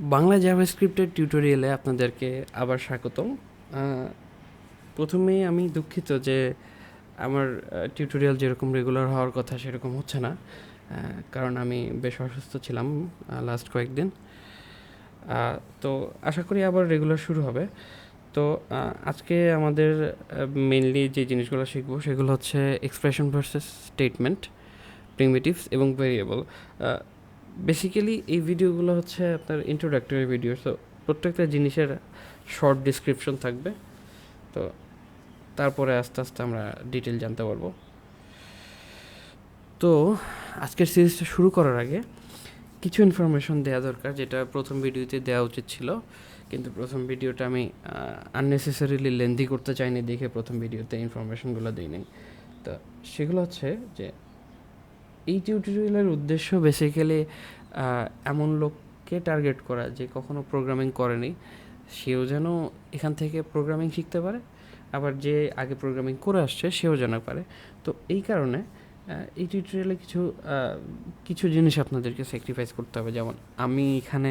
বাংলা জাভাস্ক্রিপ্টের টিউটোরিয়ালে আপনাদেরকে আবার স্বাগতম। প্রথমেই আমি দুঃখিত যে আমার টিউটোরিয়াল যেরকম রেগুলার হওয়ার কথা সেরকম হচ্ছে না কারণ আমি বেশ অসুস্থ ছিলাম লাস্ট কয়েকদিন। তো আশা করি আবার রেগুলার শুরু হবে। তো আজকে আমাদের মেনলি যে জিনিসগুলো শিখব সেগুলো হচ্ছে এক্সপ্রেশন ভার্সেস স্টেটমেন্ট প্রিমিটিভস এবং ভেরিয়েবল বেসিক্যালি এই ভিডিওগুলো হচ্ছে আপনার ইন্ট্রোডাক্টরি ভিডিও তো প্রত্যেকটা জিনিসের শর্ট ডিসক্রিপশন থাকবে। তো তারপরে আস্তে আস্তে আমরা ডিটেল জানতে পারব। তো আজকের সিরিজটা শুরু করার আগে কিছু ইনফরমেশন দেওয়া দরকার, যেটা প্রথম ভিডিওতে দেওয়া উচিত ছিল। কিন্তু প্রথম ভিডিওটা আমি আননেসেসারিলি লেন্দি করতে চাইনি, দেখে প্রথম ভিডিওতে ইনফরমেশনগুলো দিই নাই তো সেগুলো হচ্ছে যে এই টিউটোরিয়ালের উদ্দেশ্য বেসিক্যালি এমন লোককে টার্গেট করা যে কখনো প্রোগ্রামিং করেনি। সেও যেন এখান থেকে প্রোগ্রামিং শিখতে পারে, আবার যে আগে প্রোগ্রামিং করে আসছে সেও যেন পারে। তো এই কারণে এই টিউটোরিয়ালে কিছু কিছু জিনিস আপনাদেরকে স্যাক্রিফাইস করতে হবে। যেমন আমি এখানে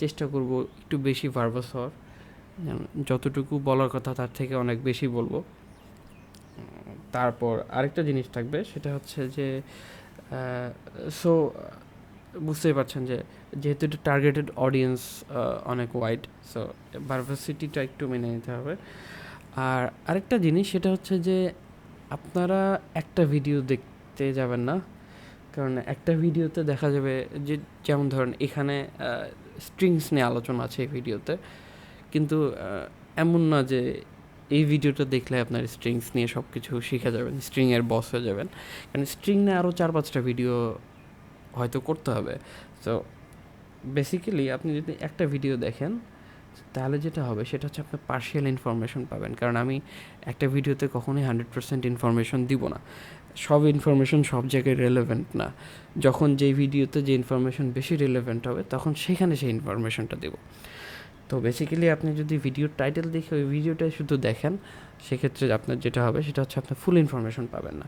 চেষ্টা করব একটু বেশি ভার্বাস হওয়ার। যতটুকু বলার কথা তার থেকে অনেক বেশি বলব। তারপর আরেকটা জিনিস থাকবে, সেটা হচ্ছে যে সো বুঝতেই পারছেন যে যেহেতু এটা টার্গেটেড অডিয়েন্স অনেক ওয়াইড সো ভার্ভাসিটিটা একটু মেনে নিতে হবে। আর আরেকটা জিনিস সেটা হচ্ছে যে আপনারা একটা ভিডিও দেখতে যাবেন না, কারণ একটা ভিডিওতে দেখা যাবে যে যেমন ধরেন এখানে স্ট্রিংস নিয়ে আলোচনা আছে এই ভিডিওতে কিন্তু এমন না যে এই ভিডিওটা দেখলে আপনার স্ট্রিংস নিয়ে সব কিছু শিখে যাবেন স্ট্রিংয়ের বস হয়ে যাবেন। কারণ স্ট্রিং নিয়ে আরও চার পাঁচটা ভিডিও হয়তো করতে হবে। তো বেসিক্যালি আপনি যদি একটা ভিডিও দেখেন, তাহলে যেটা হবে সেটা হচ্ছে আপনি পার্শিয়াল ইনফরমেশন পাবেন। কারণ আমি একটা ভিডিওতে কখনোই হান্ড্রেড পার্সেন্ট ইনফরমেশন দিব না। সব ইনফরমেশন সব জায়গায় রেলেভেন্ট না। যখন যেই ভিডিওতে যে ইনফরমেশন বেশি রেলেভেন্ট হবে, তখন সেখানে সেই ইনফরমেশনটা দেবো। তো বেসিক্যালি আপনি যদি ভিডিওর টাইটেল দেখে ওই ভিডিওটা শুধু দেখেন, সেক্ষেত্রে আপনার যেটা হবে সেটা হচ্ছে আপনার ফুল ইনফরমেশন পাবেন না।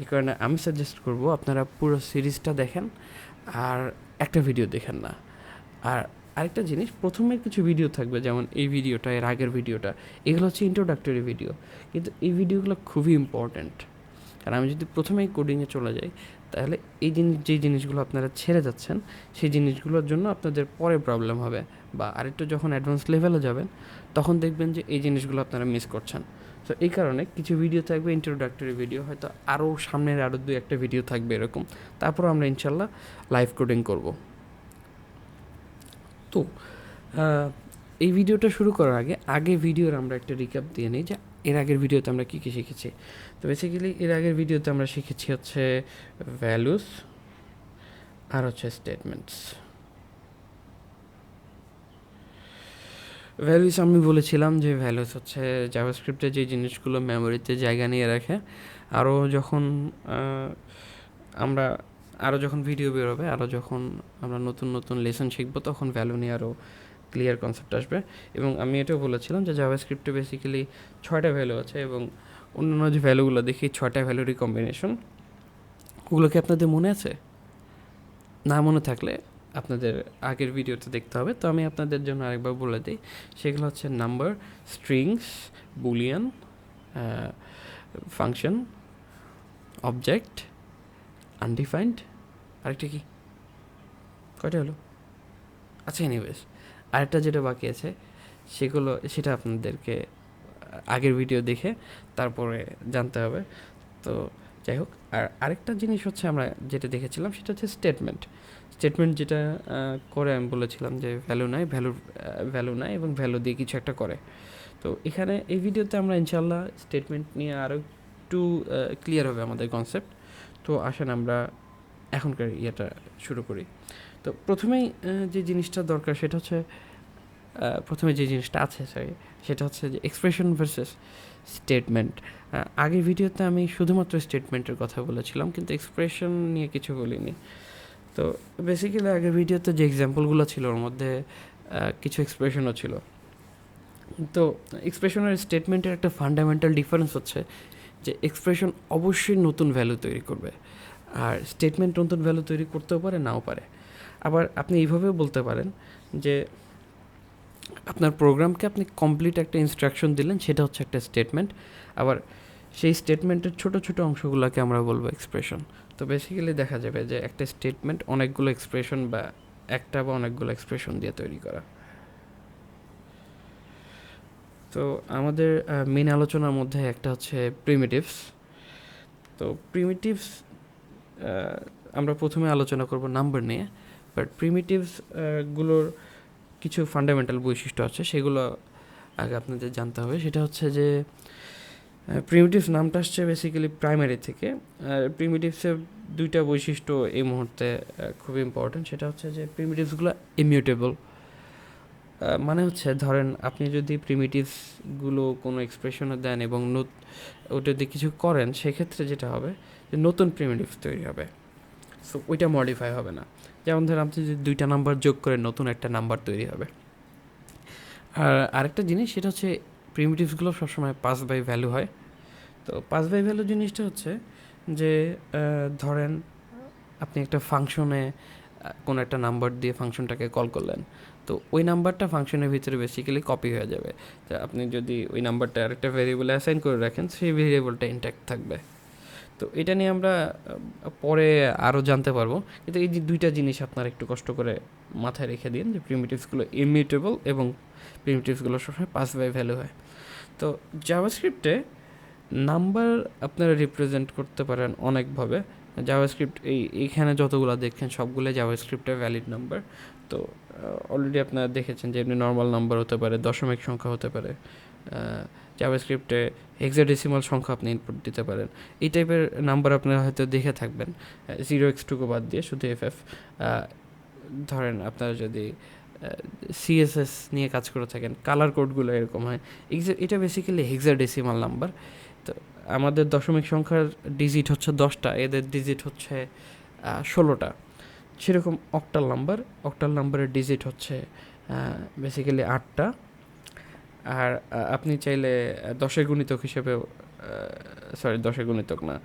এই কারণে আমি সাজেস্ট করব আপনারা পুরো সিরিজটা দেখেন আর একটা ভিডিও দেখেন না। আর আরেকটা জিনিস, প্রথমে কিছু ভিডিও থাকবে, যেমন এই ভিডিওটা এর আগের ভিডিওটা এগুলো হচ্ছে ইন্ট্রোডাক্টরি ভিডিও কিন্তু এই ভিডিওগুলো খুবই ইম্পর্ট্যান্ট কারণ আমি যদি প্রথমেই কোডিংয়ে চলে যাই তাহলে এই জিনিস, যেই জিনিসগুলো আপনারা ছেড়ে যাচ্ছেন, সেই জিনিসগুলোর জন্য আপনাদের পরে প্রবলেম হবে বা আরেকটু যখন অ্যাডভান্স লেভেলে যাবেন, তখন দেখবেন যে এই জিনিসগুলো আপনারা মিস করছেন। তো এই কারণে কিছু ভিডিও থাকবে ইন্ট্রোডাক্টরি ভিডিও হয়তো আরও সামনের আরও দু একটা ভিডিও থাকবে এরকম। তারপর আমরা ইনশাল্লাহ লাইভ কোডিং করব। তো এই ভিডিওটা শুরু করার আগে আগে ভিডিওর আমরা একটা রিক্যাপ দিয়ে নিই যে এর আগের ভিডিওতে আমরা কী কী শিখেছি? তো বেসিক্যালি এর আগের ভিডিওতে আমরা শিখেছি হচ্ছে ভ্যালুস আর হচ্ছে স্টেটমেন্টস ভ্যালুস আমি বলেছিলাম যে ভ্যালুস হচ্ছে জাভাস্ক্রিপ্টে যে জিনিসগুলো মেমোরিতে জায়গা নিয়ে রাখে আরও যখন আমরা আরও যখন ভিডিও বেরোবে আরও যখন আমরা নতুন নতুন লেসন শিখব, তখন ভ্যালু নিয়ে আরও ক্লিয়ার কনসেপ্ট আসবে। এবং আমি এটাও বলেছিলাম যে জাভাস্ক্রিপ্টে বেসিক্যালি ছয়টা ভ্যালু আছে এবং অন্যান্য যে ভ্যালুগুলো দেখি, ছয়টা ভ্যালুরই কম্বিনেশন ওগুলো কি আপনাদের মনে আছে? না মনে থাকলে আপনাদের আগের ভিডিওতে দেখতে হবে। তো আমি আপনাদের জন্য আরেকবার বলে দিই, সেগুলো হচ্ছে number strings boolean function object undefined আরেকটা কি? কয়টা হলো? আচ্ছা এনিওয়েজ আরেকটা যেটা বাকি আছে, সেগুলো, সেটা আপনাদেরকে আগের ভিডিও দেখে তারপরে জানতে হবে। তো যাই হোক, আর আরেকটা জিনিস হচ্ছে আমরা যেটা দেখেছিলাম, সেটা হচ্ছে স্টেটমেন্ট স্টেটমেন্ট যেটা করে আমি বলেছিলাম যে ভ্যালু নাই ভ্যালু ভ্যালু নাই এবং ভ্যালু দিয়ে কিছু একটা করে। তো এখানে এই ভিডিওতে আমরা ইনশাল্লাহ স্টেটমেন্ট নিয়ে আরও একটু ক্লিয়ার হবে আমাদের কনসেপ্ট তো আসেন আমরা এখনকার ইয়েটা শুরু করি। তো প্রথমেই যে জিনিসটা দরকার সেটা হচ্ছে প্রথমে যে জিনিসটা আছে সরি সেটা হচ্ছে যে এক্সপ্রেশন ভার্সেস স্টেটমেন্ট আগের ভিডিওতে আমি শুধুমাত্র স্টেটমেন্টের কথা বলেছিলাম, কিন্তু এক্সপ্রেশন নিয়ে কিছু বলিনি। তো বেসিক্যালি আগের ভিডিওতে যে এক্সাম্পলগুলো ছিল, ওর মধ্যে কিছু এক্সপ্রেশনও ছিল। তো এক্সপ্রেশন আর স্টেটমেন্টের একটা ফান্ডামেন্টাল ডিফারেন্স হচ্ছে যে এক্সপ্রেশন অবশ্যই নতুন ভ্যালু তৈরি করবে। আর স্টেটমেন্ট নতুন ভ্যালু তৈরি করতেও পারে, নাও পারে। আবার আপনি এইভাবেও বলতে পারেন যে আপনার প্রোগ্রামকে আপনি কমপ্লিট একটা ইনস্ট্রাকশন দিলেন, সেটা হচ্ছে একটা স্টেটমেন্ট আবার সেই স্টেটমেন্টের ছোট ছোট অংশগুলোকে আমরা বলব এক্সপ্রেশন তো বেসিক্যালি দেখা যাবে যে একটা স্টেটমেন্ট অনেকগুলো এক্সপ্রেশন বা একটা বা অনেকগুলো এক্সপ্রেশন দিয়ে তৈরি করা। তো আমাদের মেন আলোচনার মধ্যে একটা হচ্ছে প্রিমিটিভস তো প্রিমিটিভস আমরা প্রথমে আলোচনা করব নাম্বার নিয়ে। বাট প্রিমিটিভসগুলোর কিছু ফান্ডামেন্টাল বৈশিষ্ট্য আছে, সেগুলো আগে আপনাদের জানতে হবে। সেটা হচ্ছে যে প্রিমিটিভস নামটা আসছে বেসিক্যালি প্রাইমারি থেকে। আর প্রিমিটিভসের দুইটা বৈশিষ্ট্য এই মুহূর্তে খুব ইম্পর্ট্যান্ট সেটা হচ্ছে যে প্রিমিটিভসগুলো ইমিউটেবল মানে হচ্ছে ধরেন আপনি যদি প্রিমিটিভসগুলো কোনো এক্সপ্রেশনে দেন এবং ওটা দিয়ে কিছু করেন, সেক্ষেত্রে যেটা হবে যে, নতুন প্রিমিটিভস তৈরি হবে। সো ওইটা মডিফাই হবে না। যেমন ধরেন আপনি যদি দুইটা নাম্বার যোগ করে নতুন একটা নাম্বার তৈরি হবে। আর আরেকটা জিনিস, সেটা হচ্ছে প্রিমিটিভসগুলো সবসময় পাস বাই ভ্যালু হয়। তো পাস বাই ভ্যালু জিনিসটা হচ্ছে যে ধরেন আপনি একটা ফাংশনে কোনো একটা নাম্বার দিয়ে ফাংশনটাকে কল করলেন। তো ওই নাম্বারটা ফাংশনের ভিতরে বেসিক্যালি কপি হয়ে যাবে। আপনি যদি ওই নাম্বারটা আরেকটা ভেরিয়েবলে অ্যাসাইন করে রাখেন, সেই ভেরিয়েবলটা ইনট্যাক্ট থাকবে। তো এটা নিয়ে আমরা পরে আরও জানতে পারব। কিন্তু এই যে দুইটা জিনিস আপনার একটু কষ্ট করে মাথায় রেখে দিন যে প্রিমিটিভসগুলো ইমিউটেবল এবং প্রিমিটিভসগুলো সবসময় পাস বাই ভ্যালু হয়। তো জাভাস্ক্রিপ্টে নাম্বার আপনারা রিপ্রেজেন্ট করতে পারেন অনেকভাবে। জাভাস্ক্রিপ্ট এই এইখানে যতগুলো দেখছেন সবগুলো জাভাস্ক্রিপ্টের ভ্যালিড নাম্বার তো অলরেডি আপনারা দেখেছেন যে এমনি নর্মাল নাম্বার হতে পারে, দশমিক সংখ্যা হতে পারে জাভাস্ক্রিপ্টে হেক্সাডেসিমাল সংখ্যা আপনি ইনপুট দিতে পারেন। এই টাইপের নাম্বার আপনারা হয়তো দেখে থাকবেন। জিরো এক্স টুকু বাদ দিয়ে শুধু এফ এফ ধরেন আপনারা যদি সিএসএস নিয়ে কাজ করে থাকেন কালার কোডগুলো এরকম হয়। এটা বেসিক্যালি হেক্সাডেসিমাল নাম্বার তো আমাদের দশমিক সংখ্যার ডিজিট হচ্ছে দশটা, এদের ডিজিট হচ্ছে ষোলোটা। সেরকম অক্টাল নাম্বার অক্টাল নাম্বারের ডিজিট হচ্ছে বেসিক্যালি আটটা। আর আপনি চাইলে দশের গুণিতক হিসেবেও সরি দশের গুণিতক না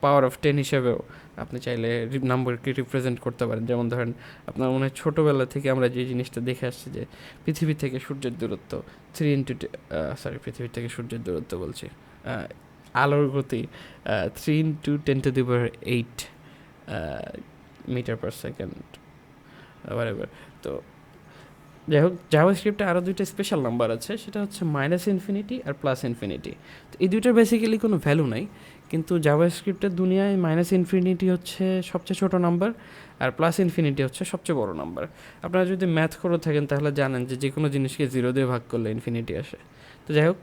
পাওয়ার অফ টেন হিসেবেও আপনি চাইলে নাম্বারকে রিপ্রেজেন্ট করতে পারেন। যেমন ধরেন, আপনার মনে হয় ছোটোবেলা থেকে আমরা যে জিনিসটা দেখে আসছি যে, পৃথিবী থেকে সূর্যের দূরত্ব থ্রি ইন্টু সরি পৃথিবী থেকে সূর্যের দূরত্ব বলছি আলোর গতি three into ten to the eight metre per second এবার তো যাই হোক জাভা স্ক্রিপ্টে আরও দুইটা স্পেশাল নাম্বার আছে, সেটা হচ্ছে মাইনাস ইনফিনিটি আর প্লাস ইনফিনিটি তো এই দুইটার বেসিক্যালি কোনো ভ্যালু নাই, কিন্তু জাভা স্ক্রিপ্টের দুনিয়ায় মাইনাস ইনফিনিটি হচ্ছে সবচেয়ে ছোটো নাম্বার আর প্লাস ইনফিনিটি হচ্ছে সবচেয়ে বড় নাম্বার আপনারা যদি ম্যাথ করে থাকেন, তাহলে জানেন যে যে কোনো জিনিসকে জিরো দিয়ে ভাগ করলে ইনফিনিটি আসে। তো যাই হোক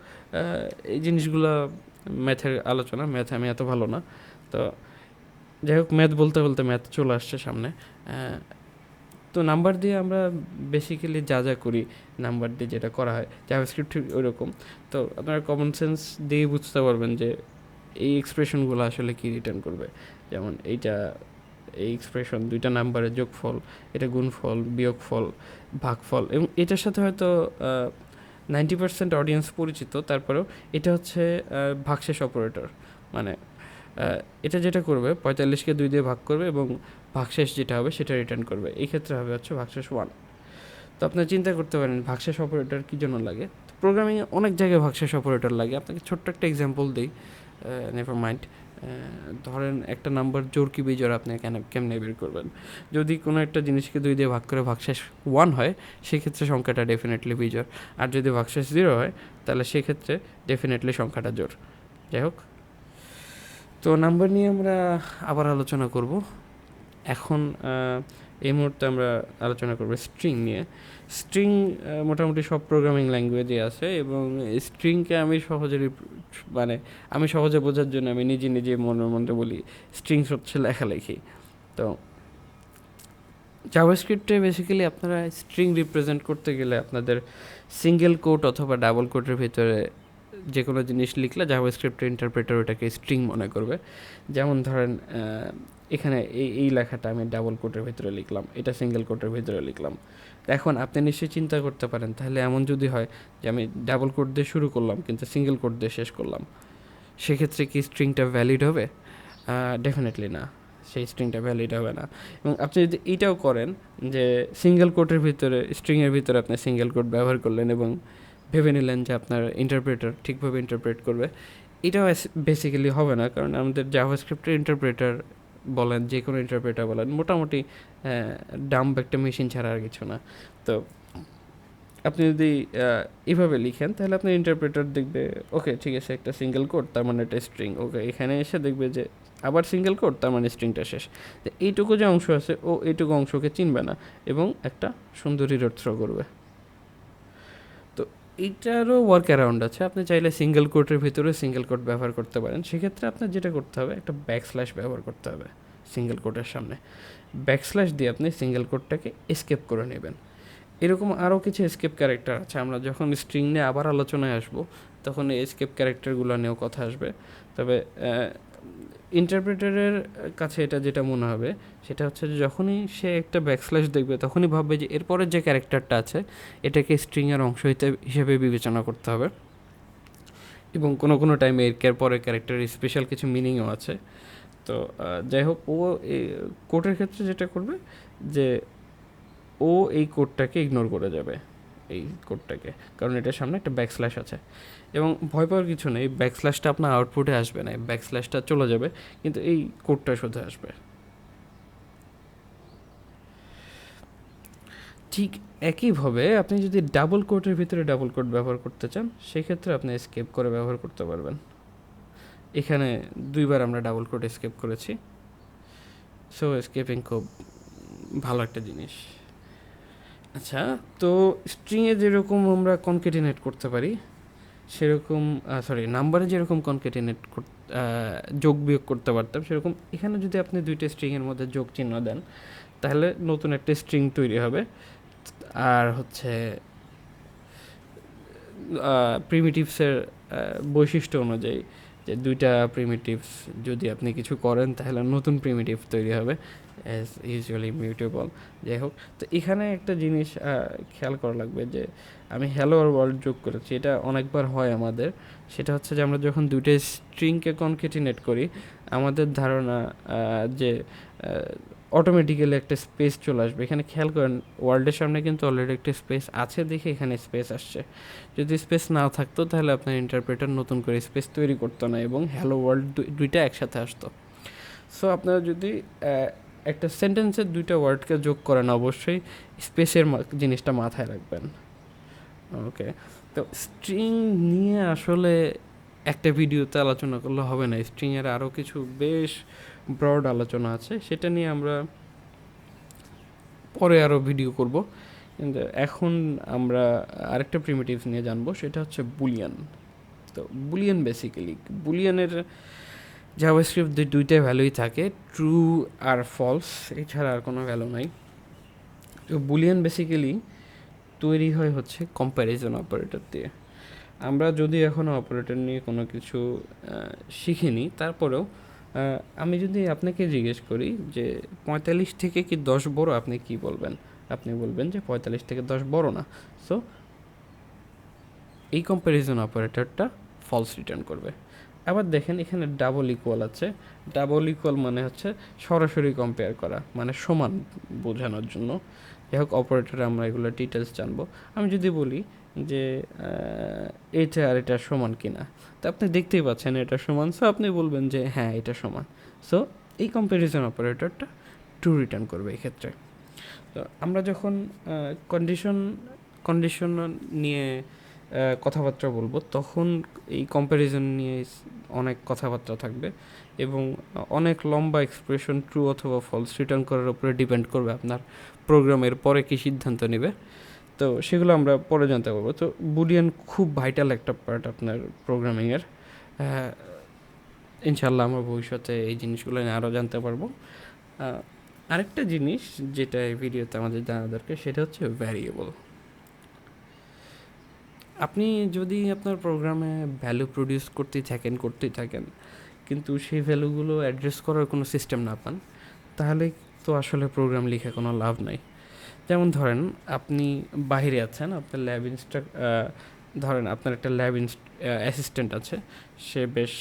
এই জিনিসগুলো ম্যাথের আলোচনা ম্যাথ আমি এত ভালো না। তো যাই হোক ম্যাথ বলতে বলতে ম্যাথ চলে আসছে সামনে। তো নাম্বার দিয়ে আমরা বেসিক্যালি যা যা করি নাম্বার দিয়ে যেটা করা হয় জাভাস্ক্রিপ্ট ওই রকম তো আপনারা কমন সেন্স দিয়ে বুঝতে পারবেন যে এই এক্সপ্রেশনগুলো আসলে কী রিটার্ন করবে। যেমন এইটা, এই এক্সপ্রেশন দুইটা নাম্বারের যোগফল, এটা গুণফল, বিয়োগফল, ভাগফল এবং এটার সাথে হয়তো নাইনটি পার্সেন্ট অডিয়েন্স পরিচিত, তারপরেও এটা হচ্ছে ভাগশেষ অপারেটর মানে এটা যেটা করবে, পঁয়তাল্লিশকে দুই দিয়ে ভাগ করবে এবং ভাগশেষ যেটা হবে সেটা রিটার্ন করবে। এই ক্ষেত্রে হবে হচ্ছে ভাগশেষ ওয়ান তো আপনার চিন্তা করতে পারেন, ভাগশেষ অপারেটর কী জন্য লাগে? প্রোগ্রামিংয়ে অনেক জায়গায় ভাগশেষ অপারেটর লাগে। আপনাকে ছোট্ট একটা এক্সাম্পল দিই নেভার মাইন্ড ধরেন একটা নাম্বার জোর কি বিজোর আপনি কেন, কেমনে বের করবেন? যদি কোনো একটা জিনিসকে দুই দিয়ে ভাগ করে ভাগশেষ ওয়ান হয়, সেক্ষেত্রে সংখ্যাটা ডেফিনেটলি বিজোর। আর যদি ভাগশেষ জিরো হয়, তাহলে সেক্ষেত্রে ডেফিনেটলি সংখ্যাটা জোর। যাই হোক। তো নাম্বার নিয়ে আমরা আবার আলোচনা করব। এখন এই মুহূর্তে আমরা আলোচনা করব স্ট্রিং নিয়ে। স্ট্রিং মোটামুটি সব প্রোগ্রামিং ল্যাঙ্গুয়েজে আছে এবং স্ট্রিংকে আমি সহজে মানে আমি সহজে বোঝার জন্য আমি নিজে নিজে মনের মধ্যে বলি স্ট্রিংস হচ্ছে লেখালেখি। তো জাভাস্ক্রিপ্টে বেসিক্যালি আপনারা স্ট্রিং রিপ্রেজেন্ট করতে গেলে আপনাদের সিঙ্গেল কোট অথবা ডাবল কোটের ভিতরে যে কোনো জিনিস লিখলে জাভাস্ক্রিপ্টের ইন্টারপ্রেটার ওটাকে স্ট্রিং মনে করবে। যেমন ধরেন এখানে এই এই লেখাটা আমি ডাবল কোটের ভিতরে লিখলাম, এটা সিঙ্গেল কোটের ভিতরে লিখলাম। এখন আপনি নিশ্চয়ই চিন্তা করতে পারেন, তাহলে এমন যদি হয় যে আমি ডাবল কোড দিয়ে শুরু করলাম, কিন্তু সিঙ্গেল কোড দিয়ে শেষ করলাম, সেক্ষেত্রে কি স্ট্রিংটা ভ্যালিড হবে? ডেফিনেটলি না, সেই স্ট্রিংটা ভ্যালিড হবে না। এবং আপনি যদি এইটাও করেন যে সিঙ্গেল কোটের ভিতরে স্ট্রিংয়ের ভিতরে আপনি সিঙ্গেল কোট ব্যবহার করলেন এবং ভেবে নিলেন যে আপনার ইন্টারপ্রেটার ঠিকভাবে ইন্টারপ্রেট করবে। এটাও বেসিক্যালি হবে না, কারণ আমাদের জাভাস্ক্রিপ্টের ইন্টারপ্রেটার বলেন, যে কোনো ইন্টারপ্রেটার বলেন, মোটামুটি ডাম্প একটা মেশিন ছাড়া আর কিছু না। তো আপনি যদি এভাবে লিখেন, তাহলে আপনার ইন্টারপ্রেটার দেখবে ওকে ঠিক আছে, একটা সিঙ্গেল কোড তার মানে একটা স্ট্রিং ওকে এখানে এসে দেখবে যে আবার সিঙ্গেল কোড তার মানে স্ট্রিংটা শেষ। এইটুকু যে অংশ আছে, ও এইটুকু অংশকে চিনবে না, এবং একটা সুন্দর ইরোড থ্রো করবে। এইটারও ওয়ার্ক অ্যারাউন্ড আছে। আপনি চাইলে সিঙ্গেল কোটের ভিতরে সিঙ্গেল কোড ব্যবহার করতে পারেন। সেক্ষেত্রে আপনার যেটা করতে হবে, একটা ব্যাক স্ল্যাশ ব্যবহার করতে হবে সিঙ্গেল কোটের সামনে। ব্যাক স্ল্যাশ দিয়ে আপনি সিঙ্গেল কোডটাকে এসকেপ করে নেবেন। এরকম আরও কিছু এসকেপ ক্যারেক্টার আছে। আমরা যখন স্ট্রিং নিয়ে আবার আলোচনায় আসব, তখন এই এসকেপ ক্যারেক্টারগুলো নিয়েও কথা আসবে। তবে ইন্টারপ্রেটারের কাছে এটা যেটা মনে হবে, সেটা হচ্ছে যে যখনই সে একটা ব্যাকস্ল্যাশ দেখবে, তখনই ভাববে যে এরপরের যে ক্যারেক্টারটা আছে, এটাকে স্ট্রিংয়ের অংশ হিসেবে বিবেচনা করতে হবে। এবং কোনো কোনো টাইমে এর পরের ক্যারেক্টারের স্পেশাল কিছু মিনিংও আছে। তো যাই হোক, ও এই কোর্টের ক্ষেত্রে যেটা করবে যে, ও এই কোডটাকে ইগনোর করে যাবে, এই কোডটাকে। কারণ এটার সামনে একটা ব্যাকস্ল্যাশ আছে। এবং ভয় পাওয়ার কিছু নেই ব্যাকস্ল্যাশটা আপনার আউটপুটে আসবে না ব্যাকস্ল্যাশটা চলে যাবে, কিন্তু এই কোডটা শুধু আসবে। ঠিক একইভাবে আপনি যদি ডাবল কোডের ভিতরে ডাবল কোড ব্যবহার করতে চান, সেক্ষেত্রে আপনি স্কেপ করে ব্যবহার করতে পারবেন। এখানে দুইবার আমরা ডাবল কোড স্কেপ করেছি। সো স্কেপিং খুব ভালো একটা জিনিস। আচ্ছা তো স্ট্রিংয়ে যেরকম আমরা কনকেটিনেট করতে পারি সেরকম সরি নাম্বারে যেরকম কনকেটিনেট যোগ বিয়োগ করতে পারতাম, সেরকম এখানে যদি আপনি দুইটা স্ট্রিংয়ের মধ্যে যোগ চিহ্ন দেন, তাহলে নতুন একটা স্ট্রিং তৈরি হবে। আর হচ্ছে প্রিমিটিভসের বৈশিষ্ট্য অনুযায়ী, যে দুইটা প্রিমিটিভস যদি আপনি কিছু করেন, তাহলে নতুন প্রিমিটিভ তৈরি হবে। অ্যাজ ইউজুয়ালি মিউটেবল যাই হোক, তো এখানে একটা জিনিস খেয়াল করা লাগবে যে, আমি হ্যালো আর ওয়ার্ল্ড যোগ করেছি, এটা অনেকবার হয় আমাদের। সেটা হচ্ছে যে, আমরা যখন দুইটা স্ট্রিংকে কনকেটিনেট করি, আমাদের ধারণা যে অটোমেটিক্যালি একটা স্পেস চলে আসবে। এখানে খেয়াল করেন ওয়ার্ল্ডের সামনে কিন্তু অলরেডি একটা স্পেস আছে দেখে এখানে স্পেস আসছে। যদি স্পেস না থাকতো, তাহলে আপনার ইন্টারপ্রেটার নতুন করে স্পেস তৈরি করতো না এবং হ্যালো ওয়ার্ল্ড দুইটা একসাথে আসতো। সো আপনারা যদি একটা সেন্টেন্সের দুইটা ওয়ার্ডকে যোগ করেন অবশ্যই স্পেসের জিনিসটা মাথায় রাখবেন। ওকে তো স্ট্রিং নিয়ে আসলে একটা ভিডিওতে আলোচনা করলে হবে না। স্ট্রিংয়ের আরও কিছু বেশ ব্রড আলোচনা আছে, সেটা নিয়ে আমরা পরে আরও ভিডিও করব। কিন্তু এখন আমরা আরেকটা প্রিমিটিভস নিয়ে জানব, সেটা হচ্ছে বুলিয়ান তো বুলিয়ান বেসিক্যালি বুলিয়ানের জাভাস্ক্রিপ্ট দুইটাই ভ্যালুই থাকে ট্রু আর ফলস এছাড়া আর কোনো ভ্যালু নাই। তো বুলিয়ান বেসিক্যালি তৈরি হয় হচ্ছে কম্প্যারিজন অপারেটর দিয়ে। আমরা যদি এখনও অপারেটর নিয়ে কোনো কিছু শিখিনি, তারপরেও আমি যদি আপনাকে জিজ্ঞেস করি যে পঁয়তাল্লিশ থেকে কি দশ বড়, আপনি কি বলবেন? আপনি বলবেন যে পঁয়তাল্লিশ থেকে দশ বড় না। সো এই কম্প্যারিজন অপারেটরটা ফলস রিটার্ন করবে। আবার দেখেন এখানে ডাবল ইকুয়াল আছে। ডাবল ইকুয়াল মানে হচ্ছে সরাসরি কম্পেয়ার করা মানে সমান বোঝানোর জন্য। যাই হোক অপারেটরে আমরা এগুলো ডিটেলস জানব। আমি যদি বলি যে এটা আর এটা সমান কিনা। তো আপনি দেখতেই পাচ্ছেন এটা সমান। সো আপনি বলবেন যে হ্যাঁ এটা সমান। সো এই কম্প্যারিজন অপারেটরটা টু রিটার্ন করবে এই ক্ষেত্রে তো আমরা যখন কন্ডিশন কন্ডিশন নিয়ে কথাবার্তা বলব। তখন এই কম্প্যারিজন নিয়ে অনেক কথাবার্তা থাকবে এবং অনেক লম্বা এক্সপ্রেশন ট্রু অথবা ফলস রিটার্ন করার উপরে ডিপেন্ড করবে আপনার প্রোগ্রামের পরে কী সিদ্ধান্ত নেবে। তো সেগুলো আমরা পরে জানতে পারব। তো বুলিয়ান খুব ভাইটাল একটা পার্ট আপনার প্রোগ্রামিংয়ের ইনশাল্লাহ আমরা ভবিষ্যতে এই জিনিসগুলো নিয়ে আরও জানতে পারব। আরেকটা জিনিস যেটা এই ভিডিওতে আমাদের জানা দরকার, সেটা হচ্ছে ভ্যারিয়েবল আপনি যদি আপনার প্রোগ্রামে ভ্যালু প্রডিউস করতেই থাকেন করতেই থাকেন, কিন্তু সেই ভ্যালুগুলো অ্যাড্রেস করার কোনো সিস্টেম না পান, তাহলে তো আসলে প্রোগ্রাম লিখে কোনো লাভ নাই। যেমন ধরেন, আপনি বাহিরে আছেন, আপনার ল্যাব ইনস্ট্রাক ধরেন আপনার একটা ল্যাব অ্যাসিস্ট্যান্ট আছে, সে বেশ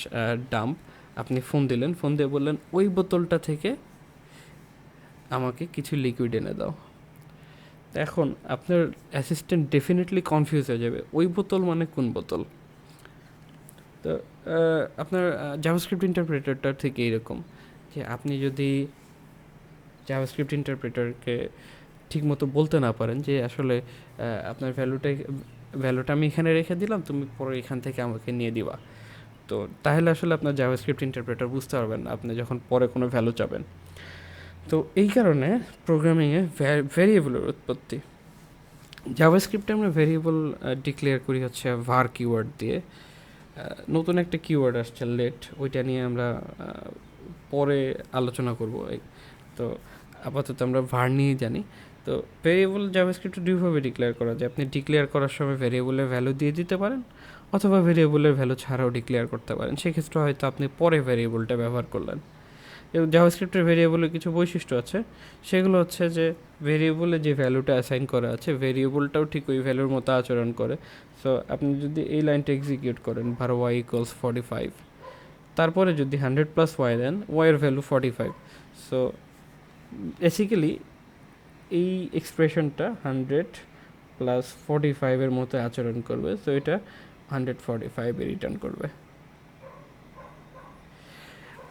ডাম্প আপনি ফোন দিলেন ফোন দিয়ে বললেন, ওই বোতলটা থেকে আমাকে কিছু লিকুইড এনে দাও। এখন আপনার অ্যাসিস্ট্যান্ট ডেফিনেটলি কনফিউজ হয়ে যাবে, ওই বোতল মানে কোন বোতল? তো আপনার জাভাস্ক্রিপ্ট ইন্টারপ্রেটারটা ঠিক এইরকম যে আপনি যদি জাভাস্ক্রিপ্ট ইন্টারপ্রেটারকে ঠিকমতো বলতে না পারেন যে আসলে আপনার ভ্যালুটা ভ্যালুটা আমি এখানে রেখে দিলাম, তুমি পরে এখান থেকে আমাকে নিয়ে দিবা। তো তাহলে আসলে আপনার জাভাস্ক্রিপ্ট ইন্টারপ্রেটার বুঝতে পারবেন আপনি যখন পরে কোনো ভ্যালু চাবেন। তো এই কারণে প্রোগ্রামিংয়ে ভ্যারিয়েবলের উৎপত্তি। জাভাস্ক্রিপ্টে আমরা ভ্যারিয়েবল ডিক্লেয়ার করি হচ্ছে ভার কিওয়ার্ড দিয়ে। নতুন একটা কিওয়ার্ড আসছে লেট ওইটা নিয়ে আমরা পরে আলোচনা করব। তো আপাতত আমরা ভার নিয়ে জানি। তো ভেরিয়েবল জাভাস্ক্রিপ্টে দুইভাবে ডিক্লেয়ার করা যায়। আপনি ডিক্লেয়ার করার সময় ভেরিয়েবলের ভ্যালু দিয়ে দিতে পারেন, অথবা ভেরিয়েবলের ভ্যালু ছাড়াও ডিক্লেয়ার করতে পারেন। সেক্ষেত্রে হয়তো আপনি পরে ভেরিয়েবলটা ব্যবহার করলেন। এবং জাভাস্ক্রিপ্টের ভেরিয়েবলের কিছু বৈশিষ্ট্য আছে। সেগুলো হচ্ছে যে ভেরিয়েবলে যে ভ্যালুটা অ্যাসাইন করা আছে, ভেরিয়েবলটাও ঠিক ওই ভ্যালুর মতো আচরণ করে। সো আপনি যদি এই লাইনটা এক্সিকিউট করেন ভার ওয়াই ইকুয়ালস ফর্টি ফাইভ তারপরে যদি হান্ড্রেড প্লাস ওয়াই দেন ওয়াইয়ের value forty five so basically এই এক্সপ্রেশনটা হান্ড্রেড প্লাস ফর্টি ফাইভের মতো আচরণ করবে। সো এটা হান্ড্রেড ফর্টি ফাইভে রিটার্ন করবে।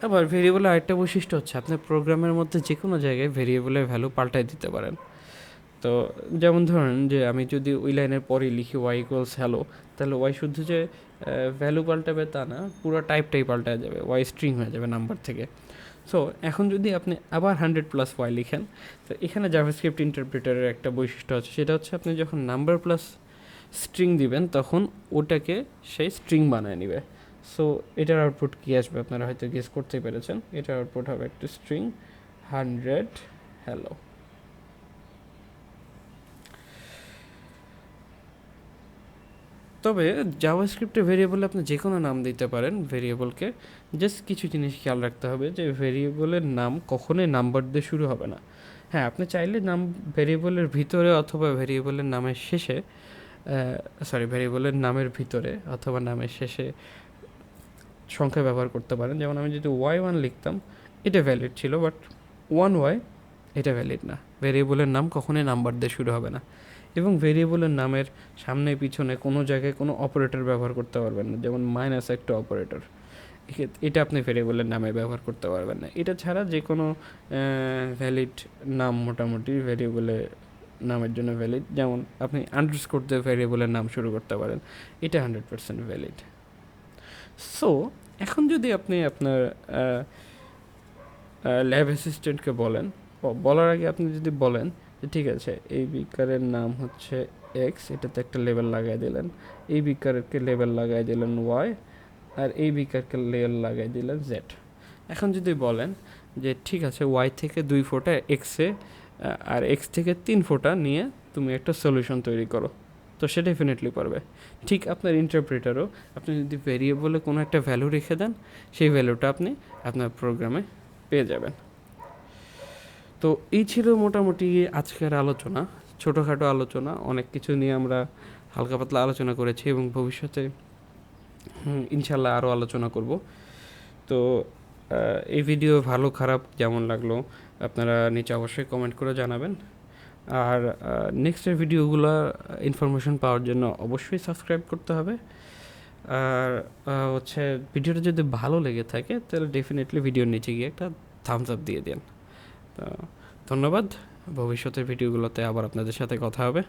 আবার ভেরিয়েবলের আরেকটা বৈশিষ্ট্য হচ্ছে আপনার প্রোগ্রামের মধ্যে যে কোনো জায়গায় ভেরিয়েবলের ভ্যালু পাল্টাই দিতে পারেন। তো যেমন ধরেন যে আমি যদি ওই লাইনের পরে লিখি ওয়াই ইকুয়ালস হ্যালো তাহলে ওয়াই শুধু যে ভ্যালু পাল্টাবে তা না, পুরো টাইপটাই পাল্টায় যাবে ওয়াই স্ট্রিং হয়ে যাবে নাম্বার থেকে। সো এখন যদি আপনি আবার হান্ড্রেড প্লাস ওয়াই লিখেন, তো এখানে জাভাস্ক্রিপ্ট ইন্টারপ্রিটারের একটা বৈশিষ্ট্য আছে, সেটা হচ্ছে আপনি যখন নাম্বার প্লাস স্ট্রিং দিবেন, তখন ওটাকে সেই স্ট্রিং বানায় নেবে। সো এটার আউটপুট কী আসবে? আপনারা হয়তো গেস করতেই পেরেছেন। এটার আউটপুট হবে একটা স্ট্রিং হান্ড্রেড হ্যালো তবে জাভাস্ক্রিপ্টে ভেরিয়েবলে আপনি যে কোনো নাম দিতে পারেন ভেরিয়েবলকে জাস্ট কিছু জিনিস খেয়াল রাখতে হবে যে ভেরিয়েবলের নাম কখনোই নাম্বার দিয়ে শুরু হবে না। হ্যাঁ আপনি চাইলে নাম ভেরিয়েবলের ভিতরে অথবা ভেরিয়েবলের নামের শেষে সরি ভেরিয়েবলের নামের ভিতরে অথবা নামের শেষে সংখ্যা ব্যবহার করতে পারেন। যেমন আমি যদি ওয়াই ওয়ান লিখতাম, এটা ভ্যালিড ছিল বাট ওয়ান ওয়াই এটা ভ্যালিড না। ভেরিয়েবলের নাম কখনোই নাম্বার দিয়ে শুরু হবে না। এবং ভেরিয়েবলের নামের সামনে পিছনে কোনো জায়গায় কোনো অপারেটর ব্যবহার করতে পারবেন না। যেমন মাইনাস একটা অপারেটর এটা আপনি ভেরিয়েবলের নামে ব্যবহার করতে পারবেন না। এটা ছাড়া যে কোনো ভ্যালিড নাম মোটামুটি ভেরিয়েবলে নামের জন্য ভ্যালিড যেমন আপনি আন্ডারস্কোর দিয়ে ভেরিয়েবলের নাম শুরু করতে পারেন। এটা হান্ড্রেড পার্সেন্ট ভ্যালিড সো এখন যদি আপনি আপনার ল্যাব অ্যাসিস্ট্যান্টকে বলেন বলার আগে আপনি যদি বলেন যে ঠিক আছে, এই বিকারের নাম হচ্ছে এক্স এটাতে একটা লেবেল লাগাই দিলেন। এই বিকারকে লেবেল লাগাই দিলেন ওয়াই আর এই বিকারকে লেবেল লাগাই দিলেন জেড এখন যদি বলেন যে ঠিক আছে ওয়াই থেকে দুই ফোঁটা এক্সে আর এক্স থেকে তিন ফোঁটা নিয়ে তুমি একটা সলিউশন তৈরি করো। তো সে ডেফিনেটলি পারবে। ঠিক আপনার ইন্টারপ্রেটারও আপনি যদি ভেরিয়েবলে কোনো একটা ভ্যালু রেখে দেন, সেই ভ্যালুটা আপনি আপনার প্রোগ্রামে পেয়ে যাবেন। তো এই ছিল মোটামুটি আজকের আলোচনা, ছোটোখাটো আলোচনা, অনেক কিছু নিয়ে আমরা হালকা পাতলা আলোচনা করেছি এবং ভবিষ্যতে ইনশাল্লাহ আরও আলোচনা করব। তো এই ভিডিও ভালো খারাপ যেমন লাগল, আপনারা নিচে অবশ্যই কমেন্ট করে জানাবেন। আর নেক্সটের ভিডিওগুলো ইনফরমেশন পাওয়ার জন্য অবশ্যই সাবস্ক্রাইব করতে হবে। আর হচ্ছে ভিডিওটা যদি ভালো লেগে থাকে, তাহলে ডেফিনেটলি ভিডিওর নিচে গিয়ে একটা থামস আপ দিয়ে দেন। তো, ধন্যবাদ। ভবিষ্যতের ভিডিওগুলোতে আবার আপনাদের সাথে কথা হবে।